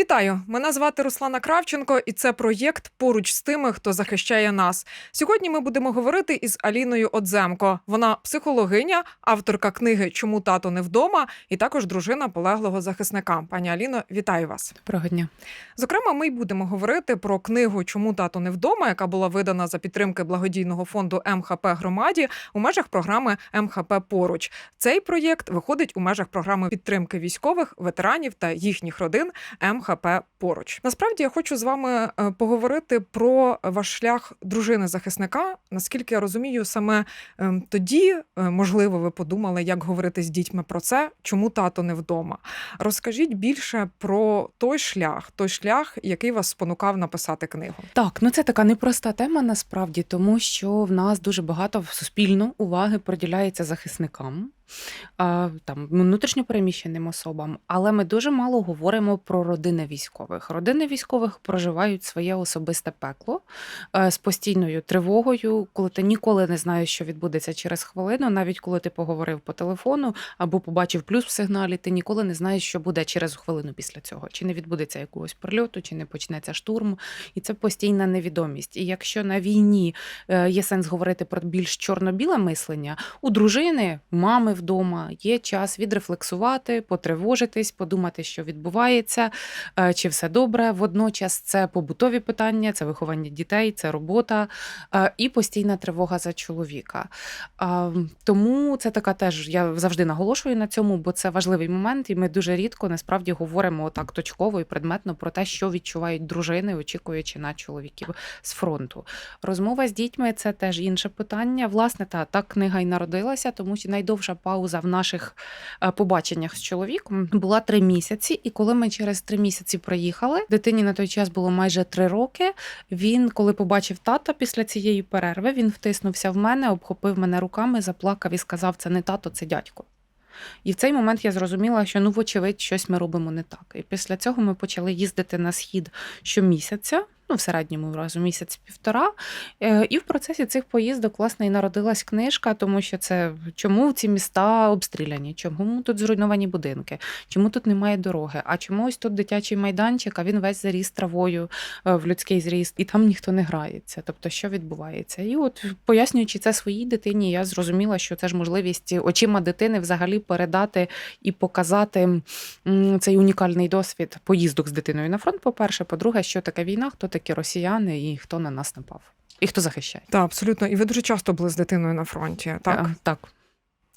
Вітаю! Мене звати Руслана Кравченко, і це проєкт поруч з тими, хто захищає нас. Сьогодні ми будемо говорити із Аліною Одземко. Вона психологиня, авторка книги Чому тато не вдома, і також дружина полеглого захисника. Пані Аліно, вітаю вас. Доброго дня. Зокрема, ми й будемо говорити про книгу Чому тато не вдома, яка була видана за підтримки благодійного фонду МХП громаді у межах програми МХП Поруч. Цей проєкт виходить у межах програми підтримки військових, ветеранів та їхніх родин МХП Поруч. Насправді я хочу з вами е, поговорити про ваш шлях дружини захисника. Наскільки я розумію, саме ем, тоді е, можливо ви подумали, як говорити з дітьми про це, чому тато не вдома. Розкажіть більше про той шлях, той шлях, який вас спонукав написати книгу. Так, ну це така непроста тема насправді, тому що в нас дуже багато суспільно уваги приділяється захисникам, а, там внутрішньо переміщеним особам, але ми дуже мало говоримо про родини військових. Родини військових проживають своє особисте пекло е, з постійною тривогою, коли ти ніколи не знаєш, що відбудеться через хвилину, навіть коли ти поговорив по телефону або побачив плюс в сигналі, ти ніколи не знаєш, що буде через хвилину після цього. Чи не відбудеться якогось прильоту, чи не почнеться штурм. І це постійна невідомість. І якщо на війні е, є сенс говорити про більш чорно-біле мислення, у дружини, мами вдома є час відрефлексувати, потривожитись, подумати, що відбувається, е, чи все добре. Водночас це побутові питання, це виховання дітей, це робота е, і постійна тривога за чоловіка. Тому це така теж я завжди наголошую на цьому, бо це важливий момент, і ми дуже рідко насправді говоримо так точково і предметно про те, що відчувають дружини, очікуючи на чоловіків з фронту. Розмова з дітьми це теж інше питання. Власне, та так книга й народилася, тому що найдовша пауза в наших е, побаченнях з чоловіком була три місяці. І коли ми через три місяці приїхали, дитині на той час було майже три роки. Він, коли побачив тата після цієї перерви, він втиснувся в мене, обхопив мене руками, заплакав і сказав: це не тато, це дядько. І в цей момент я зрозуміла, що ну, вочевидь, щось ми робимо не так. І після цього ми почали їздити на схід щомісяця. Ну, в середньому разу місяць-півтора. Е, І в процесі цих поїздок, власне, і народилась книжка, тому що це чому ці міста обстріляні, чому тут зруйновані будинки, чому тут немає дороги, а чому ось тут дитячий майданчик, а він весь заріс травою е, в людський зріст, і там ніхто не грається. Тобто, що відбувається? І от пояснюючи це своїй дитині, я зрозуміла, що це ж можливість очима дитини взагалі передати і показати цей унікальний досвід поїздок з дитиною на фронт. По-перше, по-друге, що таке війна, хто такі росіяни і хто на нас напав, і хто захищає. Так, абсолютно. І ви дуже часто були з дитиною на фронті. Так, Е, так.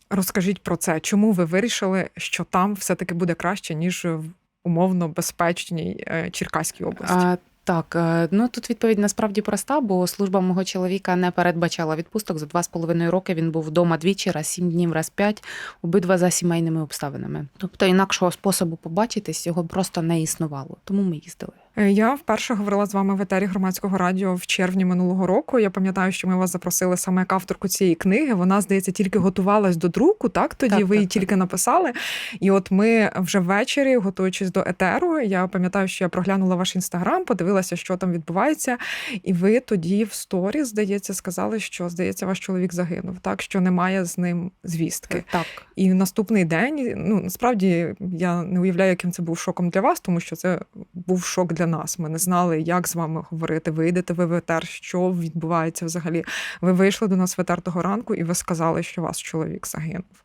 розкажіть про це. Чому ви вирішили, що там все-таки буде краще, ніж в умовно безпечній е, Черкаській області? А, так, е, ну тут відповідь насправді проста, бо служба мого чоловіка не передбачала відпусток. За два з половиною роки він був вдома двічі, раз сім днів, раз п'ять, обидва за сімейними обставинами. Тобто інакшого способу побачитись його просто не існувало. Тому ми їздили. Е, Я вперше говорила з вами в етері громадського радіо в червні минулого року. Я пам'ятаю, що ми вас запросили саме як авторку цієї книги. Вона, здається, тільки готувалась до друку. Так тоді Так, ви її так, так. тільки написали. І от ми вже ввечері, готуючись до етеру, я пам'ятаю, що я проглянула ваш інстаграм, подивилася, що там відбувається. І ви тоді в сторі, здається, сказали, що здається, ваш чоловік загинув, так що немає з ним звістки. Так. І наступний день, ну насправді я не уявляю, яким це був шоком для вас, тому що це був шок для нас. Ми не знали, як з вами говорити. Вийдете ви в етер, що відбувається взагалі. Ви вийшли до нас в етер того ранку, і ви сказали, що вас чоловік загинув.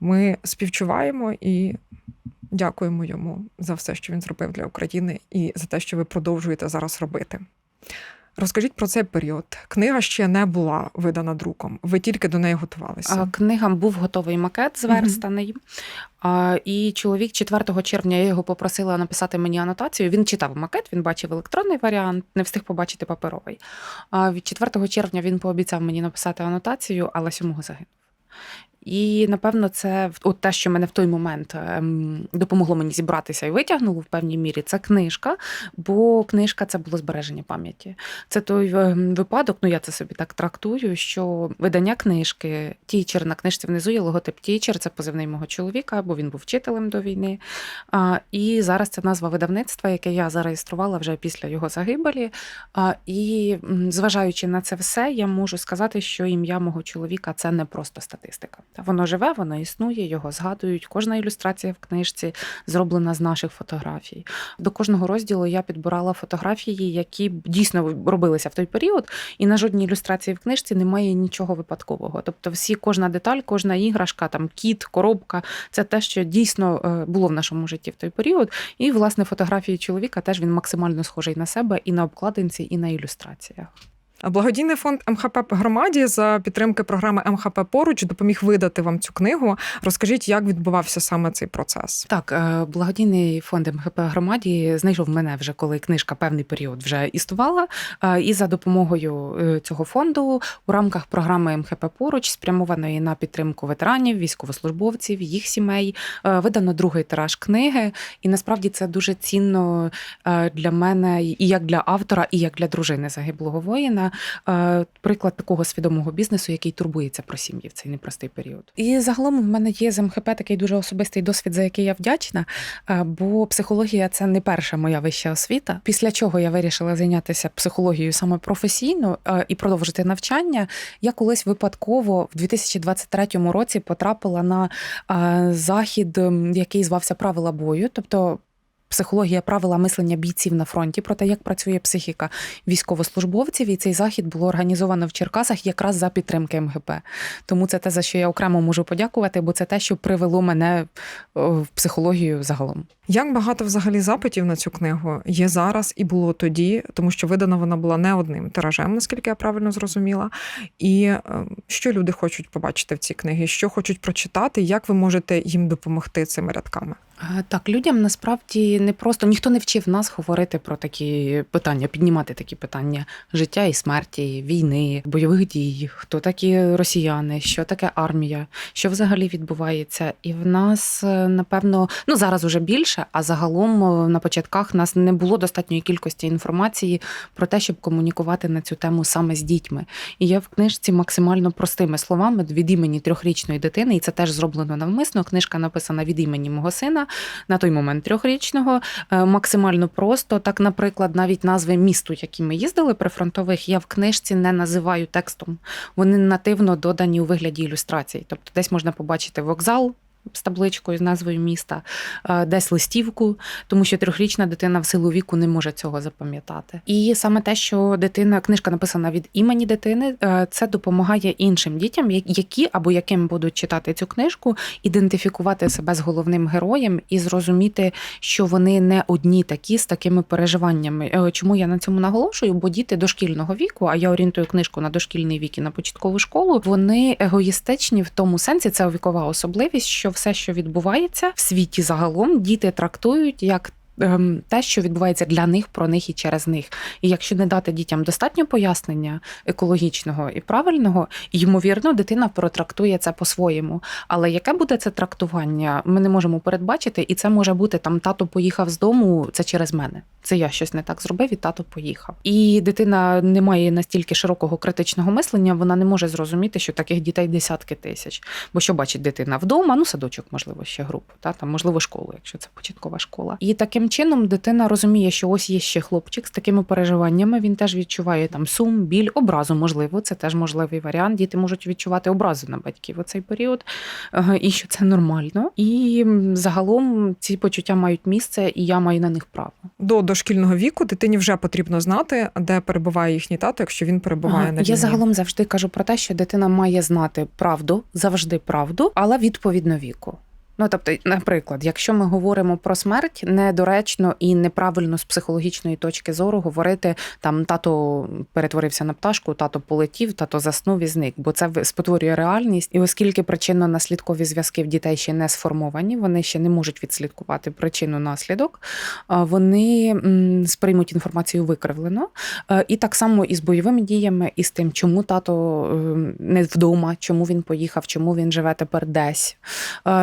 Ми співчуваємо і дякуємо йому за все, що він зробив для України, і за те, що ви продовжуєте зараз робити. Розкажіть про цей період. Книга ще не була видана друком. Ви тільки до неї готувалися. Книгам був готовий макет зверстаний. А, І чоловік 4 червня я його попросила написати мені анотацію. Він читав макет, він бачив електронний варіант, не встиг побачити паперовий. Від 4 червня він пообіцяв мені написати анотацію, але 7 загинув. І напевно, це от те, що мене в той момент ем, допомогло мені зібратися і витягнуло в певній мірі. Це книжка, бо книжка це було збереження пам'яті. Це той ем, випадок, ну я це собі так трактую, що видання книжки, тічер на книжці внизу є логотип тічер, це позивний мого чоловіка, бо він був вчителем до війни. І зараз це назва видавництва, яке я зареєструвала вже після його загибелі. І зважаючи на це все, я можу сказати, що ім'я мого чоловіка це не просто статистика. Воно живе, воно існує, його згадують. Кожна ілюстрація в книжці зроблена з наших фотографій. До кожного розділу я підбирала фотографії, які дійсно робилися в той період, і на жодній ілюстрації в книжці немає нічого випадкового. Тобто, всі, кожна деталь, кожна іграшка, там кіт, коробка це те, що дійсно е, було в нашому житті в той період. І власне фотографії чоловіка теж він максимально схожий на себе і на обкладинці, і на ілюстраціях. Благодійний фонд МХП громаді за підтримки програми МХП поруч допоміг видати вам цю книгу. Розкажіть, як відбувався саме цей процес? Так, е, благодійний фонд МГП громаді знайшов мене вже, коли книжка певний період вже існувала. Е, І за допомогою е, цього фонду у рамках програми МХП поруч, спрямованої на підтримку ветеранів, військовослужбовців, їх сімей, видано другий тираж книги. І насправді це дуже цінно для мене і як для автора, і як для дружини загиблого воїна. Е, Приклад такого свідомого бізнесу, який турбується про сім'ї в цей непростий період. І загалом в мене є з МХП такий дуже особистий досвід, за який я вдячна. е, Бо психологія це не перша моя вища освіта. Після чого я вирішила зайнятися психологією саме професійно е, і продовжити навчання. Я колись випадково в 2023 році потрапила на захід, який звався Правила бою, тобто. Психологія правила мислення бійців на фронті про те, як працює психіка військовослужбовців, і цей захід було організовано в Черкасах якраз за підтримки МГП. Тому це те, за що я окремо можу подякувати, бо це те, що привело мене в психологію загалом. Як багато взагалі запитів на цю книгу є зараз і було тоді, тому що видана вона була не одним тиражем, наскільки я правильно зрозуміла. І е, що люди хочуть побачити в цій книгі, що хочуть прочитати, як ви можете їм допомогти цими рядками? Е, Так, людям насправді не просто ніхто не вчив нас говорити про такі питання, піднімати такі питання життя і смерті, війни, бойових дій, хто такі росіяни, що таке армія, що взагалі відбувається. І в нас, е, напевно, ну зараз уже більше, а загалом е, на початках нас не було достатньої кількості інформації про те, щоб комунікувати на цю тему саме з дітьми. І я в книжці максимально простими словами від імені трьохрічної дитини, і це теж зроблено навмисно. Книжка написана від імені мого сина на той момент трьохрічного. Е, Максимально просто. Так, наприклад, навіть назви місту, які ми їздили прифронтових, я в книжці не називаю текстом. Вони нативно додані у вигляді ілюстрацій. Тобто, десь можна побачити вокзал. З табличкою з назвою міста, е, десь листівку, тому що трьохрічна дитина в силу віку не може цього запам'ятати. І саме те, що дитина, книжка написана від імені дитини, е, це допомагає іншим дітям, які або яким будуть читати цю книжку, ідентифікувати себе з головним героєм і зрозуміти, що вони не одні такі з такими переживаннями. Е, Чому я на цьому наголошую? Бо діти дошкільного віку, а я орієнтую книжку на дошкільний вік і на початкову школу, вони егоїстичні в тому сенсі, це вікова особливість, що все, що відбувається в світі загалом, діти трактують як. Ем, Те, що відбувається для них, про них і через них. І якщо не дати дітям достатньо пояснення екологічного і правильного, ймовірно, дитина протрактує це по-своєму. Але яке буде це трактування, ми не можемо передбачити, і це може бути там тато поїхав з дому, це через мене. Це я щось не так зробив, і тато поїхав. І дитина не має настільки широкого критичного мислення, вона не може зрозуміти, що таких дітей десятки тисяч. Бо що бачить дитина вдома? Ну, садочок, можливо, ще групу, та там, можливо, школу, якщо це початкова школа. І таким чином дитина розуміє, що ось є ще хлопчик з такими переживаннями. Він теж відчуває там сум, біль, образу. Можливо, це теж можливий варіант. Діти можуть відчувати образу на батьків у цей період, і що це нормально. І загалом ці почуття мають місце, і я маю на них право. До дошкільного віку дитині вже потрібно знати, де перебуває їхній тато, якщо він перебуває Ага, на Я загалом завжди кажу про те, що дитина має знати правду, завжди правду, але відповідно віку. Ну, тобто, наприклад, якщо ми говоримо про смерть, недоречно і неправильно з психологічної точки зору говорити там тато перетворився на пташку, тато полетів, тато заснув і зник, бо це спотворює реальність. І оскільки причинно-наслідкові зв'язки в дітей ще не сформовані, вони ще не можуть відслідкувати причину наслідок, вони сприймуть інформацію викривлено. І так само і з бойовими діями, і з тим, чому тато е, не вдома, чому він поїхав, чому він живе тепер десь.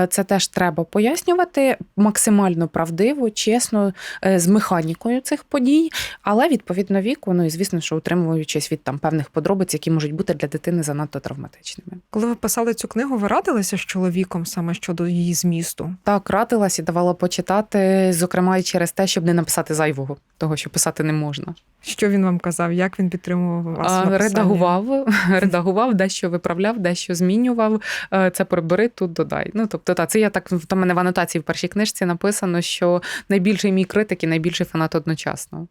Це теж треба пояснювати максимально правдиво, чесно, е, з механікою цих подій, але відповідно віку, ну і звісно, що утримуючись від там певних подробиць, які можуть бути для дитини занадто травматичними. Коли ви писали цю книгу, ви радилися з чоловіком саме щодо її змісту? Так, радилась і давала почитати, зокрема і через те, щоб не написати зайвого, того, що писати не можна. Що він вам казав? Як він підтримував вас? А. Редагував, редагував, дещо виправляв, дещо змінював. Е, Це прибери, тут додай. Ну тобто, та це я так в мене в анотації в першій книжці написано, що найбільший мій критик і найбільший фанат одночасно.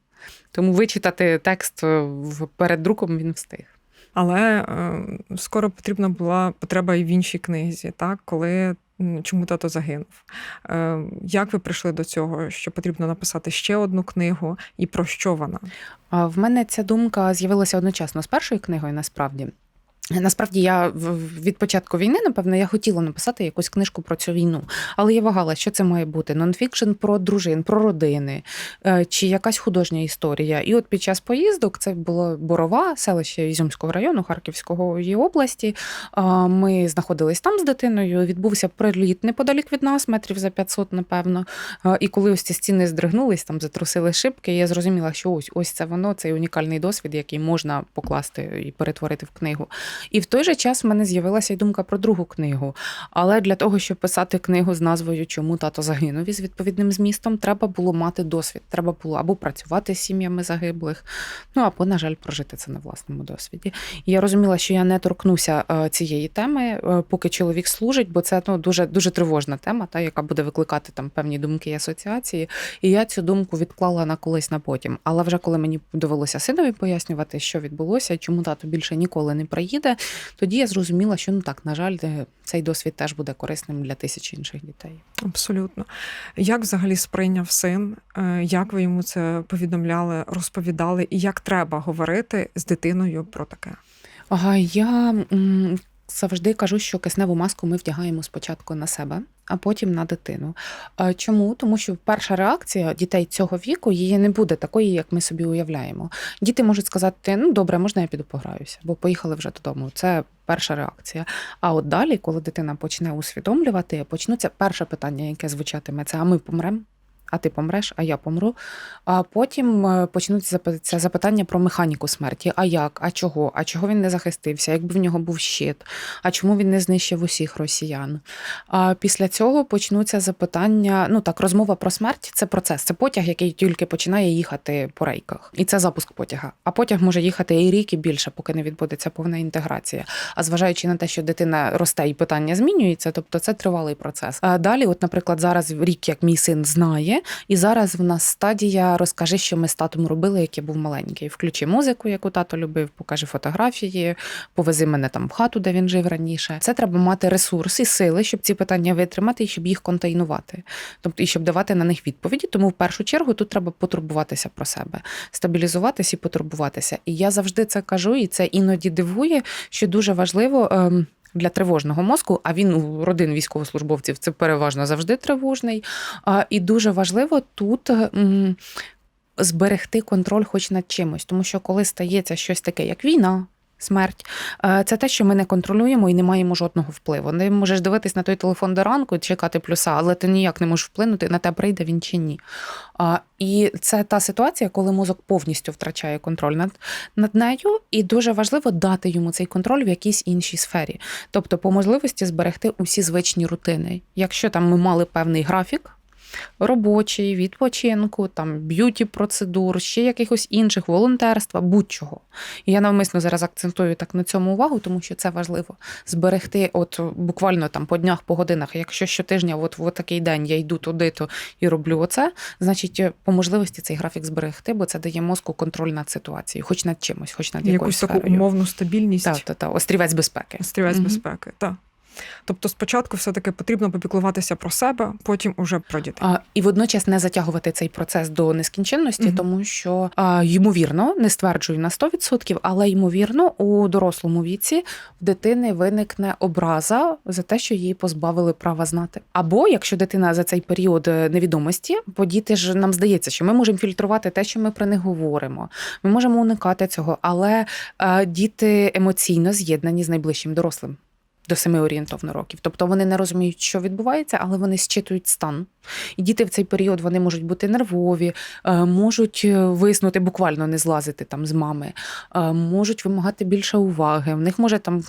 Тому вичитати текст е, перед друком він встиг. Але е, скоро потрібна була потреба і в іншій книзі, так? Коли чому тато загинув. Е, як ви прийшли до цього, що потрібно написати ще одну книгу, і про що вона? В мене ця думка з'явилася одночасно з першою книгою, насправді. Насправді, я від початку війни, напевно, я хотіла написати якусь книжку про цю війну, але я вагала, що це має бути нонфікшн про дружин, про родини е, чи якась художня історія. І от під час поїздок це було Борова, селище Ізюмського району Харківської області. Ми знаходились там з дитиною. Відбувся приліт неподалік від нас, метрів за 500, напевно. І коли ось ці стіни здригнулись, там затрусили шибки, я зрозуміла, що ось ось це воно, цей унікальний досвід, який можна покласти і перетворити в книгу. І в той же час в мене з'явилася й думка про другу книгу. Але для того, щоб писати книгу з назвою Чому тато загинув із відповідним змістом, треба було мати досвід. Треба було або працювати з сім'ями загиблих, ну або, на жаль, прожити це на власному досвіді. І я розуміла, що я не торкнуся е, цієї теми, е, поки чоловік служить, бо це ну, дуже, дуже тривожна тема, та, яка буде викликати там певні думки і асоціації. І я цю думку відклала на колись на потім. Але вже коли мені довелося синові пояснювати, що відбулося, чому тато більше ніколи не приїде, тоді я зрозуміла, що ну так, на жаль, е, цей досвід теж буде корисним для тисяч інших дітей. Абсолютно. Як взагалі сприйняв син? Е, Як ви йому це повідомляли, розповідали, і як треба говорити з дитиною про таке? Ага, я завжди кажу, що кисневу маску ми вдягаємо спочатку на себе, а потім на дитину. Чому? Тому що перша реакція дітей цього віку її не буде такої, як ми собі уявляємо. Діти можуть сказати: ну добре, можна я піду пограюся, бо поїхали вже додому. Це перша реакція. А от далі, коли дитина почне усвідомлювати, почнуться перше питання, яке звучатиме: це а ми помремо? А ти помреш, а я помру. А потім е, почнуться запи- запитання про механіку смерті. А як, а чого? А чого він не захистився? Якби в нього був щит? А чому він не знищив усіх росіян? А після цього почнуться запитання. Ну так, розмова про смерть це процес, це потяг, який тільки починає їхати по рейках, і це запуск потяга. А потяг може їхати і рік, і більше, поки не відбудеться повна інтеграція. А зважаючи на те, що дитина росте і питання змінюється, тобто це тривалий процес. А далі, от, наприклад, зараз рік, як мій син знає, і зараз в нас стадія розкажи, що ми з татом робили, як я був маленький. Включи музику, яку тато любив, покажи фотографії, повези мене там в хату, де він жив раніше. Це треба мати ресурс і сили, щоб ці питання витримати і щоб їх контейнувати, тобто і щоб давати на них відповіді. Тому в першу чергу тут треба потурбуватися про себе, стабілізуватися і потурбуватися. І я завжди це кажу, і це іноді дивує, що дуже важливо. Для тривожного мозку, а він у родин військовослужбовців це переважно завжди тривожний. І дуже важливо тут зберегти контроль хоч над чимось, тому що коли стається щось таке, як війна. Смерть е, це те, що ми не контролюємо і не маємо жодного впливу. Не можеш дивитись на той телефон до ранку, чекати плюса, але ти ніяк не можеш вплинути на те, прийде він чи ні. І це та ситуація, коли мозок повністю втрачає контроль над, над нею, і дуже важливо дати йому цей контроль в якійсь іншій сфері. Тобто, по можливості зберегти усі звичні рутини. Якщо там ми мали певний графік. Робочий, відпочинку, там б'юті процедур, ще якихось інших волонтерства, будь-чого. І я навмисно зараз акцентую так на цьому увагу, тому що це важливо зберегти, от буквально там по днях, по годинах. Якщо щотижня, от в такий день я йду туди, то і роблю оце, значить, по можливості цей графік зберегти, бо це дає мозку контроль над ситуацією, хоч над чимось, хоч над якоюсь Якусь таку сферою. умовну стабільність, Так, так, так, острівець безпеки. стрілець Мгм. безпеки. Так. Тобто, спочатку все-таки потрібно попіклуватися про себе, потім уже про дітей. А, і водночас не затягувати цей процес до нескінченності, Мгм. тому що а, ймовірно, не стверджую на 100%, але ймовірно, у дорослому віці в дитини виникне образа за те, що її позбавили права знати. Або якщо дитина за цей період е, невідомості, бо діти ж нам здається, що ми можемо фільтрувати те, що ми про них говоримо. Ми можемо уникати цього, але е, діти емоційно з'єднані з найближчим дорослим. До семи орієнтовно років. Тобто вони не розуміють, що відбувається, але вони зчитують стан. І діти в цей період вони можуть бути нервові, е, можуть е, виснути, буквально не злазити там з мами, е, можуть вимагати більше уваги. В них може там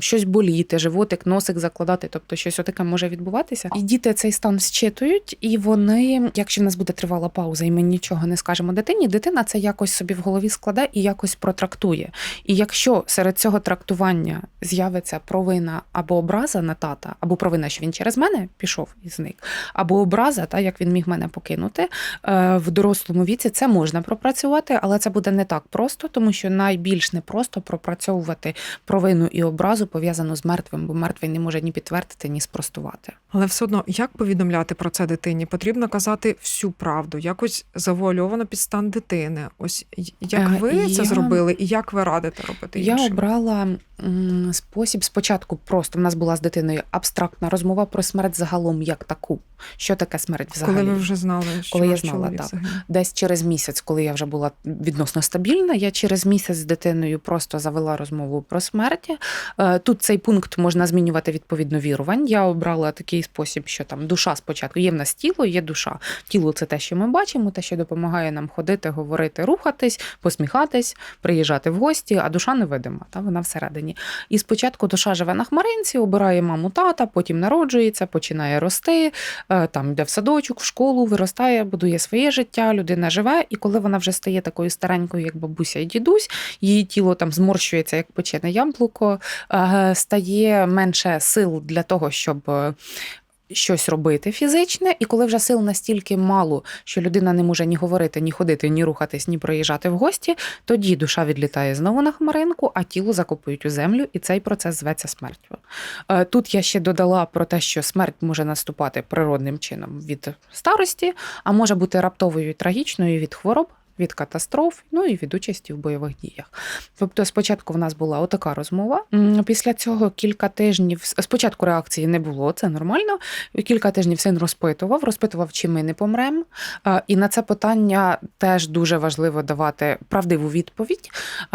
щось боліти, животик, носик закладати, тобто щось отаке може відбуватися. І діти цей стан зчитують, і вони, якщо в нас буде тривала пауза, і ми нічого не скажемо дитині, дитина це якось собі в голові складе і якось протрактує. І якщо серед цього трактування з'явиться провина або образа на тата, або провина, що він через мене пішов і зник, або образа, та як він міг мене покинути е, в дорослому віці, це можна пропрацювати, але це буде не так просто, тому що найбільш непросто пропрацьовувати провину і образу пов'язану з мертвим, бо мертвий не може ні підтвердити, ні спростувати. Але все одно, як повідомляти про це дитині? Потрібно казати всю правду, якось завуальовано під стан дитини. Ось як Е, ви це зробили, і як ви радите робити Я іншим? обрала спосіб спочатку. Просто в нас була з дитиною абстрактна розмова про смерть загалом як таку. Що таке смерть взагалі? Коли ви вже знали, що Коли я знала, так. загинув? Десь через місяць, коли я вже була відносно стабільна, я через місяць з дитиною просто завела розмову про смерть. Е, Тут цей пункт можна змінювати відповідно вірувань. Я обрала такий спосіб, що там душа спочатку є в нас тіло, є душа. Тіло це те, що ми бачимо, те, що допомагає нам ходити, говорити, рухатись, посміхатись, приїжджати в гості, а душа невидима, та вона всередині. І спочатку душа живе на хмаринці, обирає маму тата, потім народжується, починає рости, е, там йде в садочок, в школу, виростає, будує своє життя, людина живе, і коли вона вже стає такою старенькою, як бабуся і дідусь, її тіло там зморщується, як печене яблуко, е, стає менше сил для того, щоб. Щось робити фізичне, і коли вже сил настільки мало, що людина не може ні говорити, ні ходити, ні рухатись, ні проїжджати в гості, тоді душа відлітає знову на хмаринку, а тіло закопують у землю, і цей процес зветься смертю. Е, Тут я ще додала про те, що смерть може наступати природним чином від старості, а може бути раптовою і трагічною від хвороб. Від катастроф, ну і від участі в бойових діях. Тобто, спочатку в нас була отака розмова. Після цього кілька тижнів спочатку реакції не було, це нормально. Кілька тижнів син розпитував, розпитував, чи ми не помремо. І на це питання теж дуже важливо давати правдиву відповідь.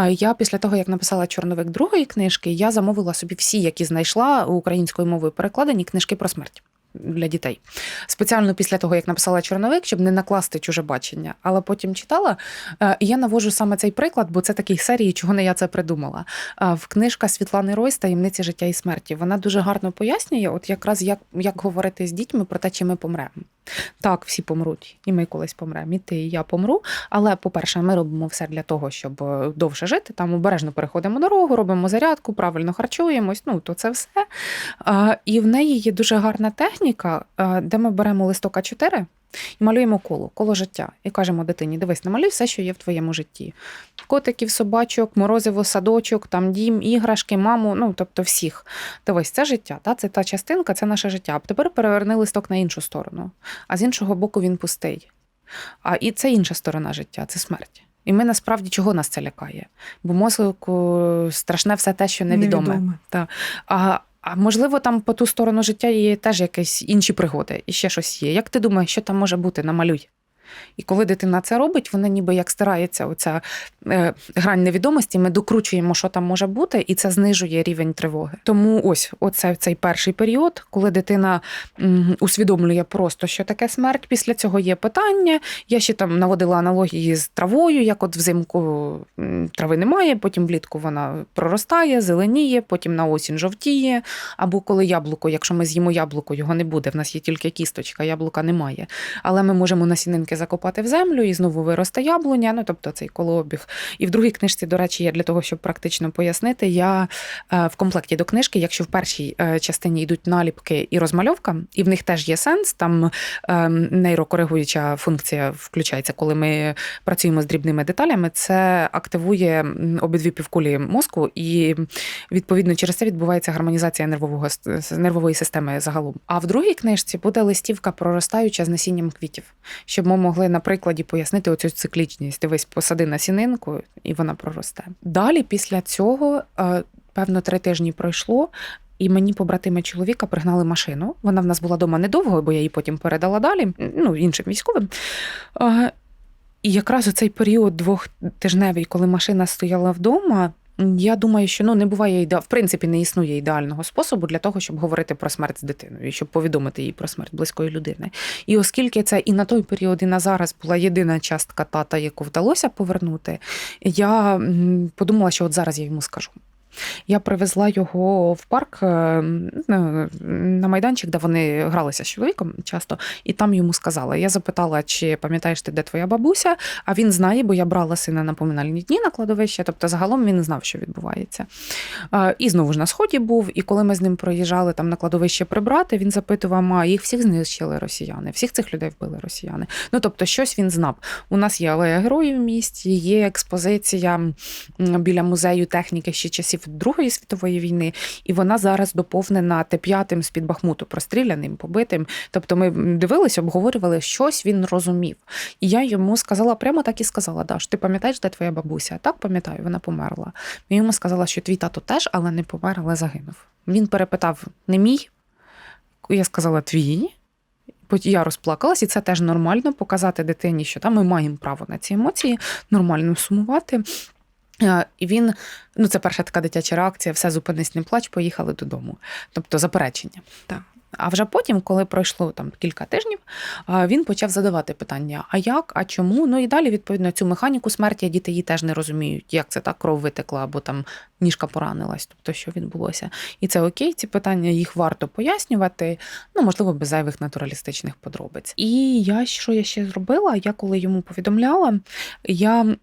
Я після того, як написала чорновик другої книжки, я замовила собі всі, які знайшла українською мовою перекладені книжки про смерть. Для дітей спеціально після того, як написала чорновик, щоб не накласти чуже бачення. Але потім читала, е, і я навожу саме цей приклад, бо це такий серії, чого не я це придумала. Е, В книжка Світлани Ройс Таємниці життя і смерті. Вона дуже гарно пояснює, от якраз як, як говорити з дітьми про те, чи ми помремо. Так, всі помруть, і ми колись помремо, і ти, і я помру. Але, по-перше, ми робимо все для того, щоб е, довше жити. Там обережно переходимо дорогу, робимо зарядку, правильно харчуємось. Ну то це все. І в неї є дуже гарна техніка, а, де ми беремо листок А4 і малюємо коло, коло життя. І кажемо дитині: дивись, намалюй все, що є в твоєму житті. Котиків, собачок, морозиво, садочок, там дім, іграшки, маму, ну тобто всіх. Дивись, це життя, та? це та частинка, це наше життя. А тепер переверни листок на іншу сторону, а з іншого боку він пустий. А і це інша сторона життя, це смерть. І ми насправді чого нас це лякає? Бо мозку страшне все те, що невідоме. А, а можливо, там по ту сторону життя є теж якісь інші пригоди і ще щось є. Як ти думаєш, що там може бути? Намалюй. І коли дитина це робить, вона ніби як стирається оця е, грань невідомості, ми докручуємо, що там може бути, і це знижує рівень тривоги. Тому ось оце цей перший період, коли дитина усвідомлює просто, що таке смерть. Після цього є питання. Я ще там наводила аналогії з травою, як от взимку трави немає, потім влітку вона проростає, зеленіє, потім на осінь жовтіє. Або коли яблуко, якщо ми з'їмо яблуко, його не буде. В нас є тільки кісточка, яблука немає. Але ми можемо насінинки закопати в землю і знову виросте яблуня. Ну тобто цей колообіг. І в другій книжці, до речі, я для того, щоб практично пояснити, я е, в комплекті до книжки, якщо в першій е, частині йдуть наліпки і розмальовка, і в них теж є сенс. Там е, нейрокоригуюча функція включається, коли ми працюємо з дрібними деталями. Це активує обидві півкулі мозку, і відповідно через це відбувається гармонізація нервового нервової системи загалом. А в другій книжці буде листівка проростаюча з насінням квітів, щоб ми могли на прикладі пояснити оцю циклічність. Дивись, посади насінинку, і вона проросте. Далі, після цього, е, певно, три тижні пройшло. І мені побратими чоловіка пригнали машину. Вона в нас була дома недовго, бо я її потім передала далі, ну іншим військовим. Е, І якраз у цей період двохтижневий, коли машина стояла вдома, Я думаю, що ну не буває іде... в принципі, не існує ідеального способу для того, щоб говорити про смерть з дитиною, щоб повідомити їй про смерть близької людини. І оскільки це і на той період, і на зараз була єдина частка тата, яку вдалося повернути, я подумала, що от зараз я йому скажу. Я привезла його в парк е, на- майданчик, де вони гралися з чоловіком часто, і там йому сказала. Я запитала, чи пам'ятаєш ти, де твоя бабуся? А він знає, бо я брала сина на поминальні дні на кладовище. Тобто, загалом він знав, що відбувається. Е, І знову ж на сході був. І коли ми з ним проїжджали там на кладовище прибрати, він запитував: а їх всіх знищили росіяни, всіх цих людей вбили росіяни. Ну тобто, щось він знав. У нас є алея героїв в місті, є експозиція біля музею техніки ще часів Другої світової війни, і вона зараз доповнена Т-5 з-під Бахмуту, простріляним, побитим. Тобто ми дивилися, обговорювали, щось він розумів. І я йому сказала, прямо так і сказала: Даш, ти пам'ятаєш, де твоя бабуся? Так пам'ятаю, вона померла. Я йому сказала, що твій тато теж, але не помер, але загинув. Він перепитав: не мій? Я сказала, твій. Я розплакалась, і це теж нормально показати дитині, що там ми маємо право на ці емоції, нормально сумувати. Е, І він, ну це перша така дитяча реакція, все зупинись, не плач, поїхали додому. Тобто заперечення. Так. А вже потім, коли пройшло там кілька тижнів, він почав задавати питання: а як, а чому? Ну і далі, відповідно, цю механіку смерті діти її теж не розуміють, як це так кров витекла, або там ніжка поранилась, тобто що відбулося. І це окей, ці питання їх варто пояснювати, ну можливо, без зайвих натуралістичних подробиць. І я що я ще зробила? Я коли йому повідомляла, я.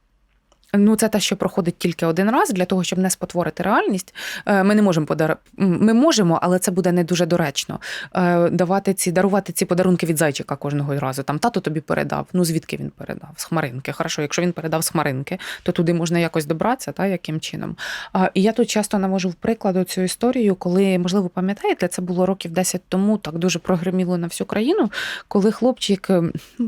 Ну, це те, що проходить тільки один раз для того, щоб не спотворити реальність. Е, Ми не можемо подар... Ми можемо, але це буде не дуже доречно. Е, Давати ці дарувати ці подарунки від зайчика кожного разу. Там тато тобі передав. Ну звідки він передав? З хмаринки. Хорошо, якщо він передав з хмаринки, то туди можна якось добратися, та яким чином. І я тут часто навожу в приклад цю історію, коли, можливо, пам'ятаєте, це було років 10 тому, так дуже прогреміло на всю країну, коли хлопчик,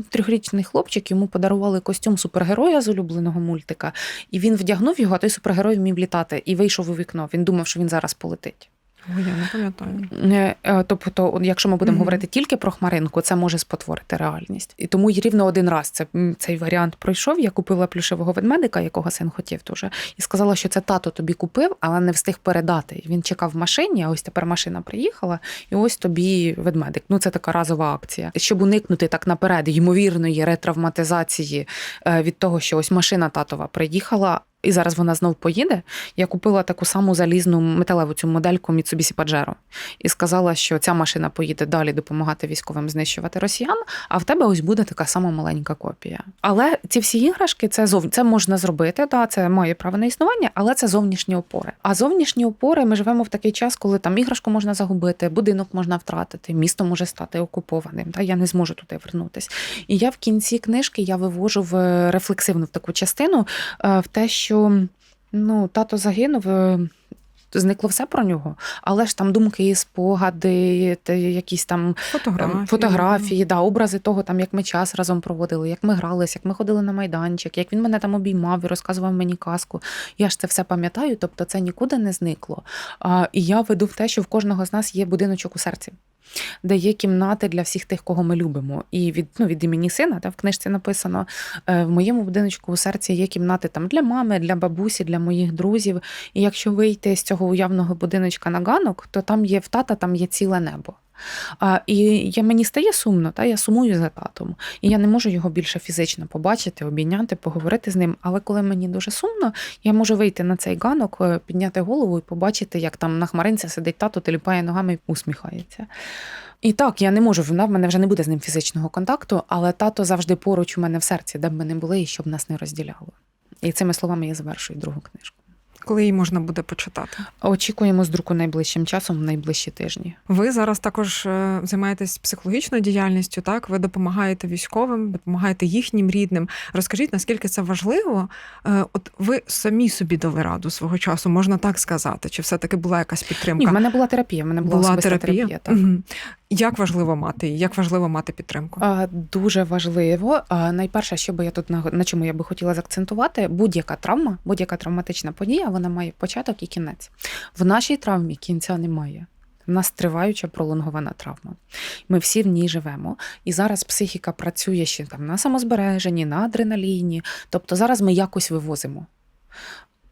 трьохрічний хлопчик, йому подарували костюм супергероя з улюбленого мультика. І він вдягнув його, а той супергерой вмів літати і вийшов у вікно. Він думав, що він зараз полетить. Ой, я не пам'ятаю. Е, е, Тобто, якщо ми будемо Мгм. говорити тільки про хмаринку, це може спотворити реальність. І тому рівно один раз це цей варіант пройшов. Я купила плюшевого ведмедика, якого син хотів дуже, і сказала, що це тато тобі купив, але не встиг передати. Він чекав в машині, а ось тепер машина приїхала, і ось тобі ведмедик. Ну це така разова акція. Щоб уникнути так наперед ймовірної ретравматизації е, від того, що ось машина татова приїхала. І зараз вона знов поїде. Я купила таку саму залізну металеву цю модельку Mitsubishi Pajero і сказала, що ця машина поїде далі допомагати військовим знищувати росіян, а в тебе ось буде така сама маленька копія. Але ці всі іграшки це зов... це можна зробити, да, це має право на існування, але це зовнішні опори. А зовнішні опори ми живемо в такий час, коли там іграшку можна загубити, будинок можна втратити, місто може стати окупованим. Та я не зможу туди вернутись. І я в кінці книжки я вивожу в е, рефлексивну в таку частину е, в те, що ну, тато загинув. Е, Зникло все про нього, але ж там думки, спогади, якісь там Фотографії. Ем, фотографії, да, образи того, там як ми час разом проводили, як ми гралися, як ми ходили на майданчик, як він мене там обіймав і розказував мені казку. Я ж це все пам'ятаю, тобто це нікуди не зникло. А, і я веду в те, що в кожного з нас є будиночок у серці. Де є кімнати для всіх тих, кого ми любимо. І від, ну, від імені сина, та, в книжці написано: е, в моєму будиночку у серці є кімнати там для мами, для бабусі, для моїх друзів. І якщо вийти з цього уявного будиночка на ганок, то там є в тата, там є ціле небо. А, і я, мені стає сумно, та я сумую за татом. І я не можу його більше фізично побачити, обійняти, поговорити з ним. Але коли мені дуже сумно, я можу вийти на цей ганок, е, підняти голову і побачити, як там на хмаринці сидить тато, теліпає ногами і усміхається. І так, я не можу, вона в мене вже не буде з ним фізичного контакту, але тато завжди поруч у мене в серці, де б ми не були і щоб нас не розділяло. І цими словами я завершую другу книжку. Коли її можна буде почитати. Очікуємо з друку найближчим часом, в найближчі тижні. Ви зараз також е, займаєтесь психологічною діяльністю, так? Ви допомагаєте військовим, допомагаєте їхнім рідним. Розкажіть, наскільки це важливо? Е, От ви самі собі дали раду свого часу, можна так сказати? Чи все-таки була якась підтримка? Ні, в мене була терапія, в мене була, особиста терапія. так. Мгм. Як важливо мати? Як важливо мати підтримку? Дуже важливо. Найперше, що би я тут на, на чому я би хотіла заакцентувати, будь-яка травма, будь-яка травматична подія, вона має початок і кінець. В нашій травмі кінця немає. В нас триваюча пролонгована травма. Ми всі в ній живемо. І зараз психіка працює ще там на самозбереженні, на адреналіні. Тобто зараз ми якось вивозимо.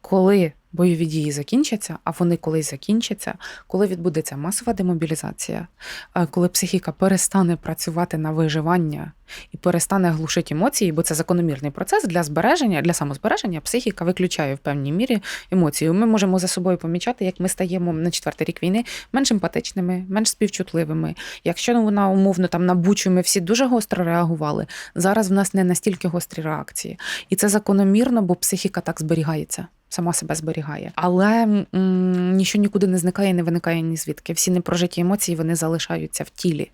Коли бойові дії закінчаться, а вони колись закінчаться, коли відбудеться масова демобілізація, е, коли психіка перестане працювати на виживання і перестане глушити емоції, бо це закономірний процес для збереження, для самозбереження. Психіка виключає в певній мірі емоції. Ми можемо за собою помічати, як ми стаємо на четвертий рік війни менш емпатичними, менш співчутливими. Якщо вона умовно там на бучу ми всі дуже гостро реагували, зараз в нас не настільки гострі реакції. І це закономірно, бо психіка так зберігається. Сама себе зберігає, але м, нічого нікуди не зникає, не виникає ні звідки. Всі непрожиті емоції вони залишаються в тілі,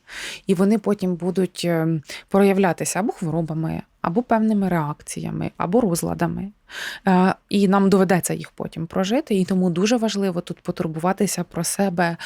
і вони потім будуть е, проявлятися або хворобами, або певними реакціями, або розладами. Е, І нам доведеться їх потім прожити. І тому дуже важливо тут потурбуватися про себе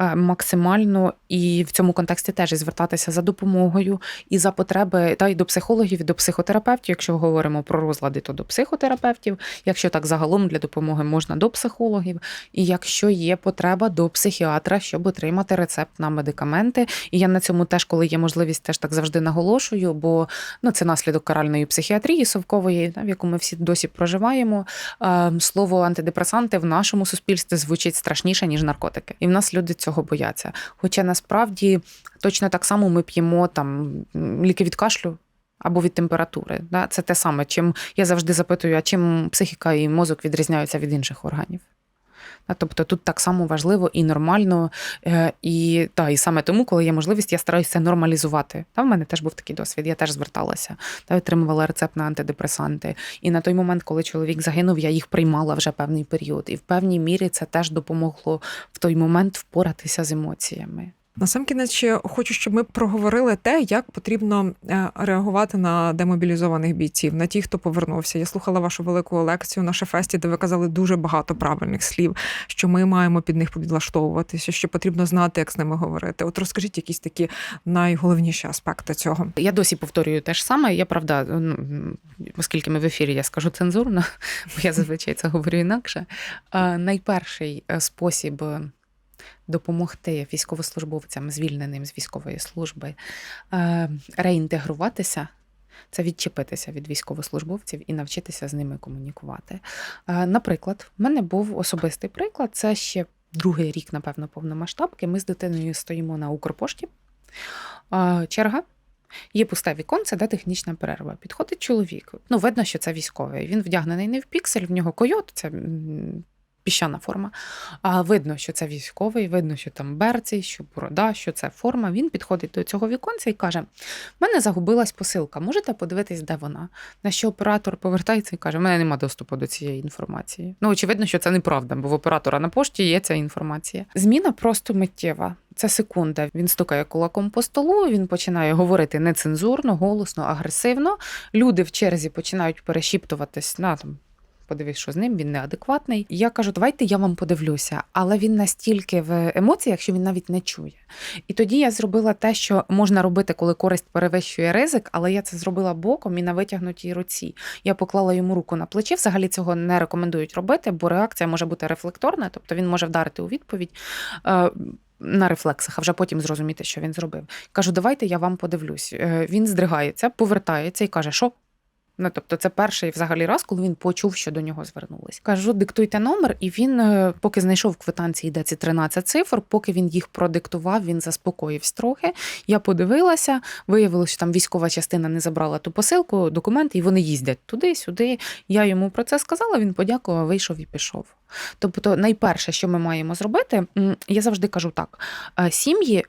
е, максимально і в цьому контексті теж і звертатися за допомогою і за потреби та й до психологів, і до психотерапевтів. Якщо говоримо про розлади, то до психотерапевтів. Якщо так загалом для допомоги можна до психологів. І якщо є потреба до психіатра, щоб отримати рецепт на медикаменти. І я на цьому теж, коли є можливість, теж так завжди наголошую, бо ну це наслідок каральної психіатрії совкової, в яку ми всі досі проживаємо. Е, Слово антидепресанти в нашому суспільстві звучить страшніше ніж наркотики, і в нас люди цього бояться. Хоча насправді точно так само ми п'ємо там ліки від кашлю. Або від температури, Да? це те саме. Чим я завжди запитую, а чим психіка і мозок відрізняються від інших органів. Да, Тобто тут так само важливо і нормально, е, і, та, і саме тому, коли є можливість, я стараюся це нормалізувати. Та в мене теж був такий досвід. Я теж зверталася та отримувала рецепт на антидепресанти. І на той момент, коли чоловік загинув, я їх приймала вже певний період. І в певній мірі це теж допомогло в той момент впоратися з емоціями. Насамкінець ще хочу, щоб ми проговорили те, як потрібно е, реагувати на демобілізованих бійців, на ті, хто повернувся. Я слухала вашу велику лекцію на шефесті, де ви казали дуже багато правильних слів, що ми маємо під них підлаштовуватися, що потрібно знати, як з ними говорити. От розкажіть якісь такі найголовніші аспекти цього. Я досі повторюю те ж саме. Я правда, ну, оскільки ми в ефірі, я скажу цензурно, бо я зазвичай це говорю інакше. Е, Найперший е, спосіб допомогти військовослужбовцям, звільненим з військової служби, е, реінтегруватися. Це відчепитися від військовослужбовців і навчитися з ними комунікувати. Е, Наприклад, в мене був особистий приклад. Це ще другий рік, напевно, повномасштабки. Ми з дитиною стоїмо на Укрпошті. Е, Черга. Є пусте віконце, де технічна перерва. Підходить чоловік. Ну, видно, що це військовий. Він вдягнений не в піксель, в нього койот, це піщана форма. А видно, що це військовий, видно, що там берці, що борода, що це форма. Він підходить до цього віконця і каже: в мене загубилась посилка, можете подивитись, де вона? На що оператор повертається і каже: в мене немає доступу до цієї інформації. Ну, очевидно, що це неправда, бо в оператора на пошті є ця інформація. Зміна просто миттєва. Це секунда. Він стукає кулаком по столу, він починає говорити нецензурно, голосно, агресивно. Люди в черзі починають перешіптуватись на там. Подивись, що з ним він неадекватний. Я кажу, давайте я вам подивлюся, але він настільки в емоціях, що він навіть не чує. І тоді я зробила те, що можна робити, коли користь перевищує ризик, але я це зробила боком і на витягнутій руці. Я поклала йому руку на плече. Взагалі цього не рекомендують робити, бо реакція може бути рефлекторна, тобто він може вдарити у відповідь. е, На рефлексах, а вже потім зрозуміти, що він зробив. Кажу, давайте я вам подивлюсь. Е, Він здригається, повертається і каже, що Ну, тобто, це перший взагалі раз, коли він почув, що до нього звернулись. Кажу, диктуйте номер, і він, е, поки знайшов квитанції, де ці 13 цифр, поки він їх продиктував, він заспокоївся трохи. Я подивилася, виявилося, що там військова частина не забрала ту посилку, документи, і вони їздять туди-сюди. Я йому про це сказала. Він подякував, вийшов і пішов. Тобто, найперше, що ми маємо зробити, я завжди кажу так: е, сім'ї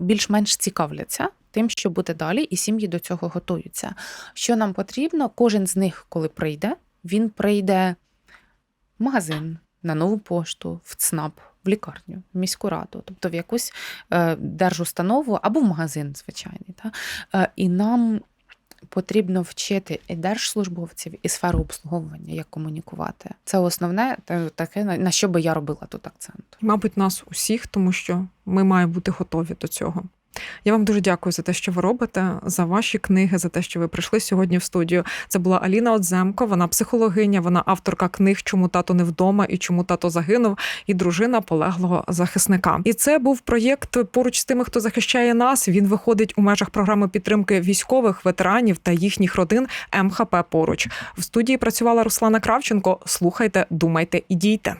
більш-менш цікавляться тим, що буде далі, і сім'ї до цього готуються. Що нам потрібно? Кожен з них, коли прийде, він прийде в магазин, на нову пошту, в ЦНАП, в лікарню, в міську раду, тобто в якусь е, держустанову або в магазин, звичайний. Та? Е, і нам потрібно вчити і держслужбовців, і сферу обслуговування, як комунікувати. Це основне таке, на що би я робила тут акцент. Мабуть, нас усіх, тому що ми маємо бути готові до цього. Я вам дуже дякую за те, що ви робите, за ваші книги, за те, що ви прийшли сьогодні в студію. Це була Аліна Отземко, вона психологиня, вона авторка книг Чому тато не вдома і чому тато загинув, і дружина полеглого захисника. І це був проєкт поруч з тими, хто захищає нас. Він виходить у межах програми підтримки військових ветеранів та їхніх родин МХП поруч. В студії працювала Руслана Кравченко. Слухайте, думайте і дійте.